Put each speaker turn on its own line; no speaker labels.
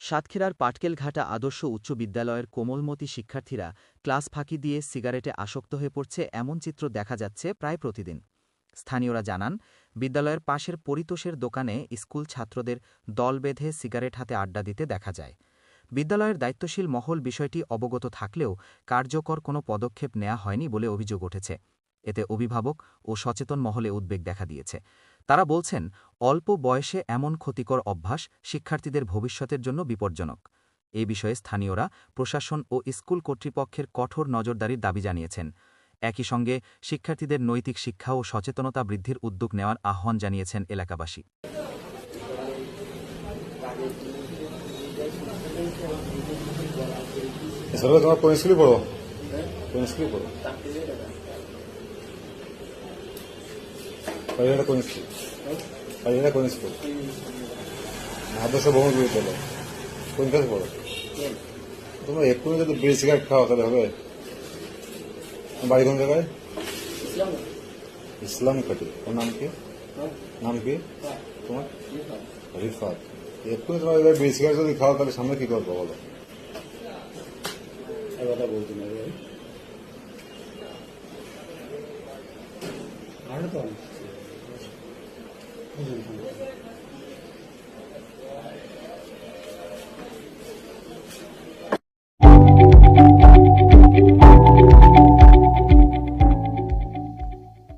সাতক্ষীরার পাটকেলঘাটা আদর্শ উচ্চ বিদ্যালয়ের কোমলমতি শিক্ষার্থীরা ক্লাস ফাঁকি দিয়ে সিগারেটে আসক্ত হয়ে পড়ছে এমন চিত্র দেখা যাচ্ছে প্রায় প্রতিদিন। স্থানীয়রা জানান, বিদ্যালয়ের পাশের পরিতোষের দোকানে স্কুল ছাত্রদের দল বেঁধে সিগারেট হাতে আড্ডা দিতে দেখা যায়। বিদ্যালয়ের দায়িত্বশীল মহল বিষয়টি অবগত থাকলেও কার্যকর কোনো পদক্ষেপ নেওয়া হয়নি বলে অভিযোগ উঠেছে। এতে অভিভাবক ও সচেতন মহলে উদ্বেগ দেখা দিয়েছে। তারা বলছেন, অল্প বয়সে এমন ক্ষতিকর অভ্যাস শিক্ষার্থীদের ভবিষ্যতের জন্য বিপজ্জনক। এ বিষয়ে স্থানীয়রা, প্রশাসন ও স্কুল কর্তৃপক্ষের কঠোর নজরদারির দাবি জানিয়েছেন। একই সঙ্গে শিক্ষার্থীদের নৈতিক শিক্ষা ও সচেতনতা বৃদ্ধির উদ্যোগ নেওয়ার আহ্বান জানিয়েছেন এলাকাবাসী।
স্কুলে পড়ো? স্কুলে পড়ো? পারিয়াটা কোন স্কুল? পারিয়াটা কোন স্কুল? আদর্শ বহু বিদ্যালয়। কোন ক্লাস পড়ো? তোমরা এক্ষুনি যদি বিড়ি সিগারেট খাওয়া তাহলে হবে? বাড়ি কোন জায়গায়? ইসলাম কাটি ওর নাম কি? নাম কি? তোমার? রিফাত। এক্ষুনি তোমার এবার বিড়ি সিগারেট যদি খাও, তাহলে সামনে কি করব বলো?
কথা বলছি না আরও তো 嗯